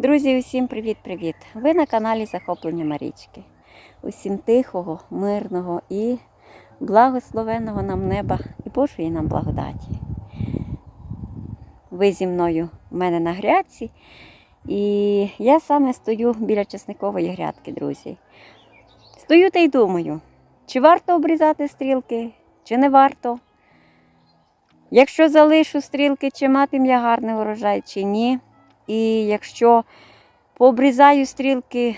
Друзі, усім привіт-привіт! Ви на каналі Захоплення Марічки. Усім тихого, мирного і благословеного нам неба і Божої нам благодаті. Ви зі мною в мене на грядці, і я саме стою біля часникової грядки, друзі. Стою та й думаю, чи варто обрізати стрілки, чи не варто. Якщо залишу стрілки, чи матиму я гарний урожай, чи ні. І якщо пообрізаю стрілки,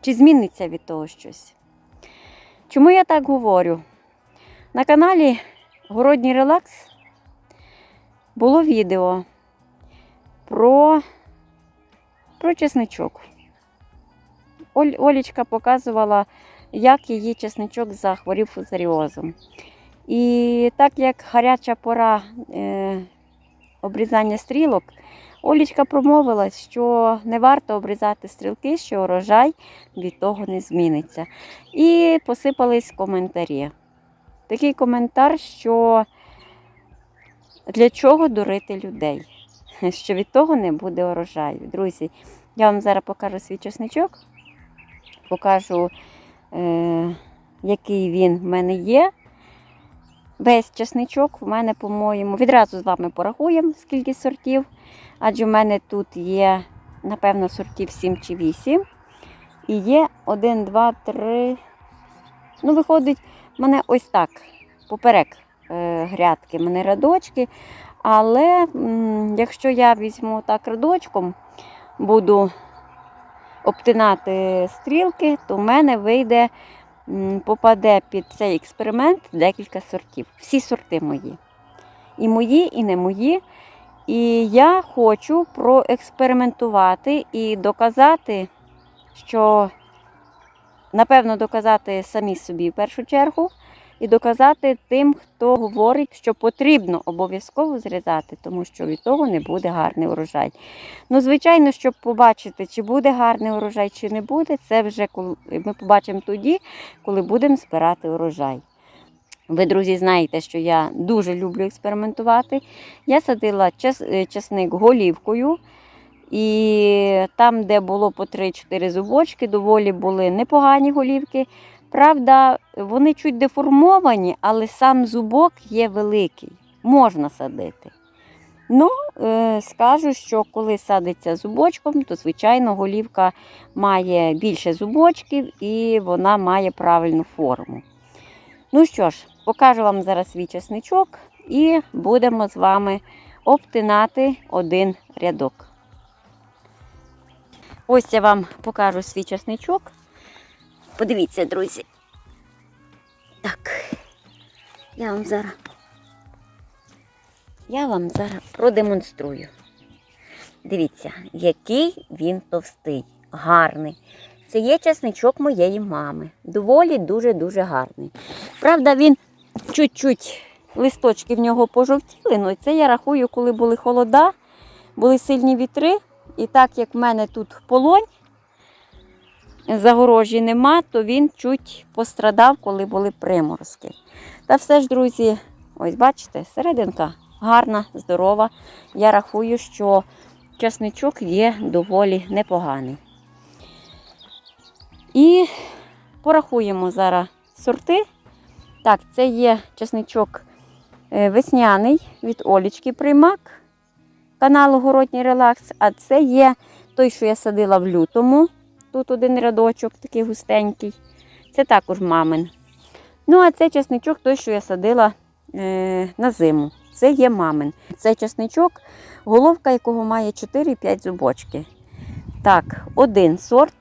чи зміниться від того щось? Чому я так говорю? На каналі Городній Релакс було відео про, про чесничок. Оль, Олічка показувала, як її чесничок захворів фузаріозом. І так як гаряча пора е, обрізання стрілок, Олічка промовила, що не варто обрізати стрілки, що урожай від того не зміниться. І посипались коментарі. Такий коментар, що для чого дурити людей, що від того не буде урожаю. Друзі, я вам зараз покажу свій чесничок, покажу, е, який він в мене є. Весь чесничок в мене, по-моєму, відразу з вами порахуємо, скільки сортів. Адже в мене тут є, напевно, сортів 7 чи 8. І є 1, 2, 3. Ну, виходить, в мене ось так, поперек е, грядки, в мене рядочки. Але якщо я візьму так рядочком, буду обтинати стрілки, то в мене вийде, попаде під цей експеримент декілька сортів. Всі сорти мої. І мої, і не мої. І я хочу проекспериментувати і доказати, що, напевно, доказати самі собі в першу чергу, і доказати тим, хто говорить, що потрібно обов'язково зрізати, тому що від того не буде гарний урожай. Ну, звичайно, щоб побачити, чи буде гарний урожай, чи не буде, це вже коли ми побачимо тоді, коли будемо збирати урожай. Ви, друзі, знаєте, що я дуже люблю експериментувати. Я садила е, часник голівкою, і там, де було по 3-4 зубочки, доволі були непогані голівки. Правда, вони чуть деформовані, але сам зубок є великий, можна садити. Ну, е, скажу, що коли садиться зубочком, то, звичайно, голівка має більше зубочків і вона має правильну форму. Ну що ж, покажу вам зараз свій чесничок і будемо з вами обтинати один рядок. Ось я вам покажу свій чесничок. Подивіться, друзі. Так, я вам зараз я вам зараз продемонструю. Дивіться, який він товстий, гарний. Це є часничок моєї мами. Доволі дуже-дуже гарний. Правда, він чуть-чуть листочки в нього пожовтіли, але це я рахую, коли були холода, були сильні вітри. І так як в мене тут полонь, загорожі нема, то він чуть пострадав, коли були приморозки. Та все ж, друзі, ось бачите, серединка гарна, здорова. Я рахую, що часничок є доволі непоганий. І порахуємо зараз сорти. Так, це є чесничок е, весняний від Олічки Примак каналу Городній Релакс. А це є той, що я садила в лютому. Тут один рядочок такий густенький. Це також мамин. Ну, а це чесничок той, що я садила е, на зиму. Це є мамин. Це чесничок, головка якого має 4-5 зубочки. Так, один сорт.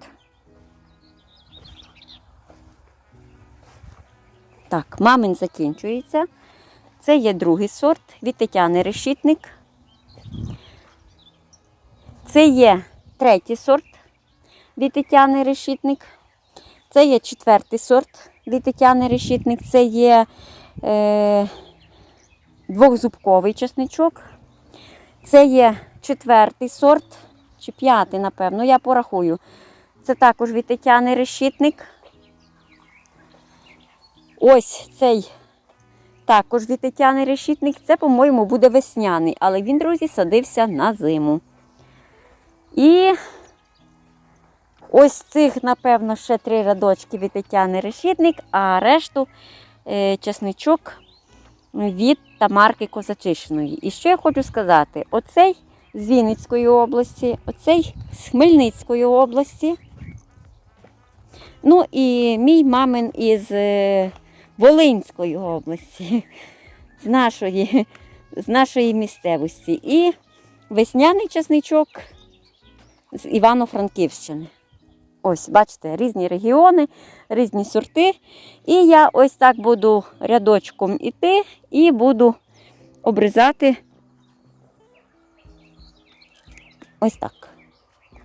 Так, мамин закінчується. Це є другий сорт від Тетяни Решітник. Це є третій сорт від Тетяни Решітник. Це є четвертий сорт від Тетяни Решітник. Це є е, двохзубковий чесничок. Це є четвертий сорт, чи п'ятий, напевно, я порахую. Це також від Тетяни Решітник. Ось цей також від Тетяни Решітник. Це, по-моєму, буде весняний, але він, друзі, садився на зиму. І ось цих, напевно, ще три рядочки від Тетяни Решітник, а решту е, чесничок від Тамарки Козачишиної. І що я хочу сказати? Оцей з Вінницької області, оцей з Хмельницької області. Ну і мій мамин із е, Волинської області, з нашої, з нашої місцевості. І весняний часничок з Івано-Франківщини. Ось, бачите, різні регіони, різні сорти. І я ось так буду рядочком іти і буду обрізати ось так.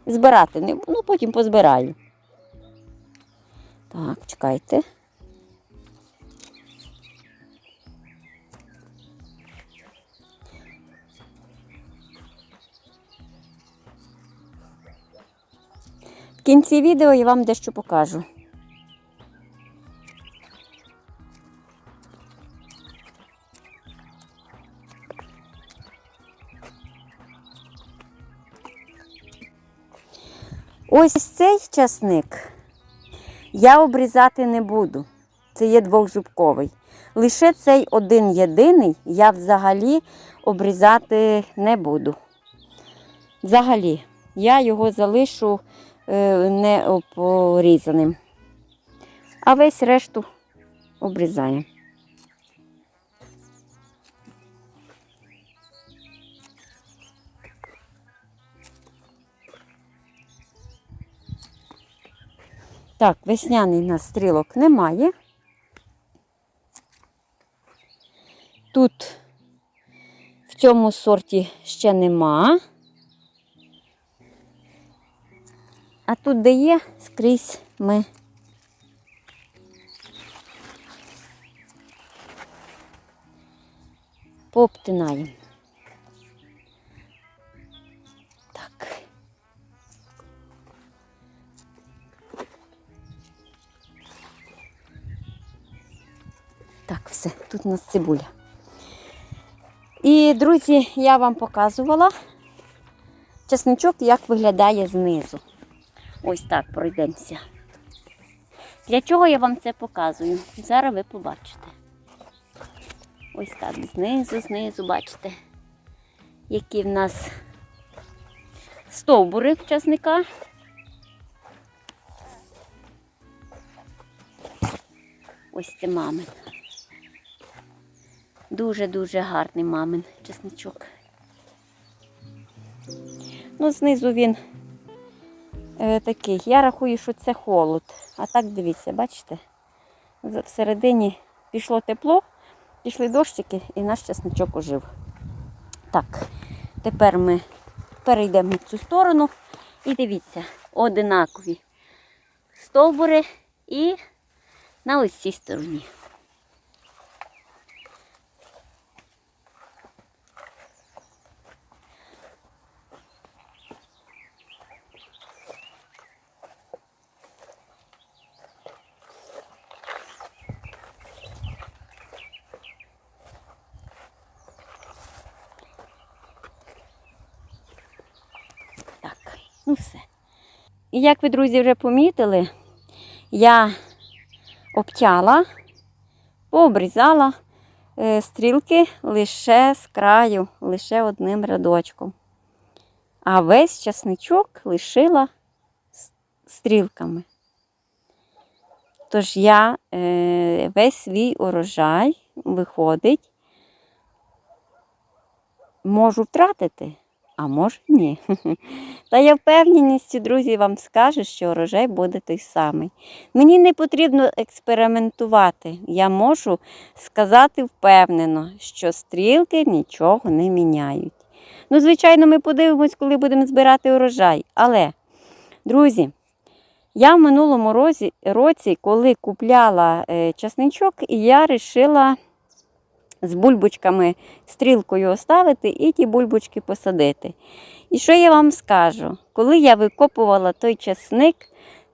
Збирати, ну потім позбираю. Так, чекайте. Кінці відео я вам дещо покажу. Ось цей часник я обрізати не буду. Це є двохзубковий. Лише цей один єдиний я взагалі обрізати не буду. Взагалі, я його залишу не порізаним. А весь решту обрізаємо. Так, весняний у нас стрілок немає. Тут в цьому сорті ще нема. А тут, де є, скрізь ми пообтинаємо. Так. Так, все, тут у нас цибуля. І, друзі, я вам показувала чесничок, як виглядає знизу. Ось так пройдемося. Для чого я вам це показую? Зараз ви побачите. Ось так, знизу, знизу, бачите, які в нас стовбури в часника. Ось це мамин. Дуже-дуже гарний мамин чесничок. Ну, знизу він такий. Я рахую, що це холод. А так дивіться, бачите? Всередині пішло тепло, пішли дощики і наш чесничок ожив. Так, тепер ми перейдемо в цю сторону і дивіться, одинакові стовбури і на ось цій стороні. Так, ну все. І як ви, друзі, вже помітили, я обтяла, пообрізала е, стрілки лише з краю, лише одним рядочком. А весь часничок лишила стрілками. Тож я е, весь свій урожай виходить, можу втратити, а може ні. Та я впевненістю, друзі, вам скажу, що урожай буде той самий. Мені не потрібно експериментувати. Я можу сказати впевнено, що стрілки нічого не міняють. Ну, звичайно, ми подивимось, коли будемо збирати урожай. Але, друзі, я в минулому році, коли купляла е, часничок, я вирішила з бульбочками стрілкою оставити і ті бульбочки посадити. І що я вам скажу? Коли я викопувала той часник,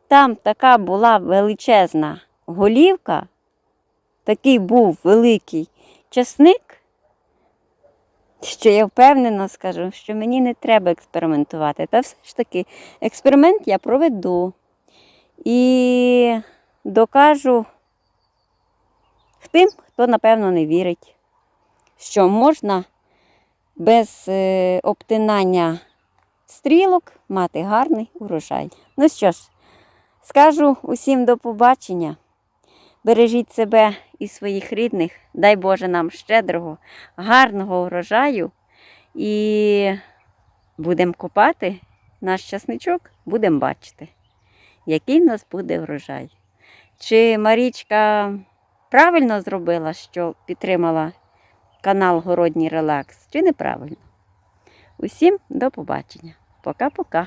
там така була величезна голівка, такий був великий часник. що я впевнено скажу, що мені не треба експериментувати. Та все ж таки, експеримент я проведу і докажу тим, хто, напевно, не вірить, що можна без е, обтинання стрілок мати гарний урожай. Ну що ж, скажу усім до побачення. Бережіть себе і своїх рідних. Дай Боже нам щедрого, гарного урожаю. І будемо копати наш часничок, будемо бачити, який в нас буде врожай. Чи Марічка правильно зробила, що підтримала канал Городній Релакс, чи неправильно? Усім до побачення. Пока-пока.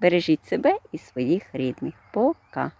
Бережіть себе і своїх рідних. Пока.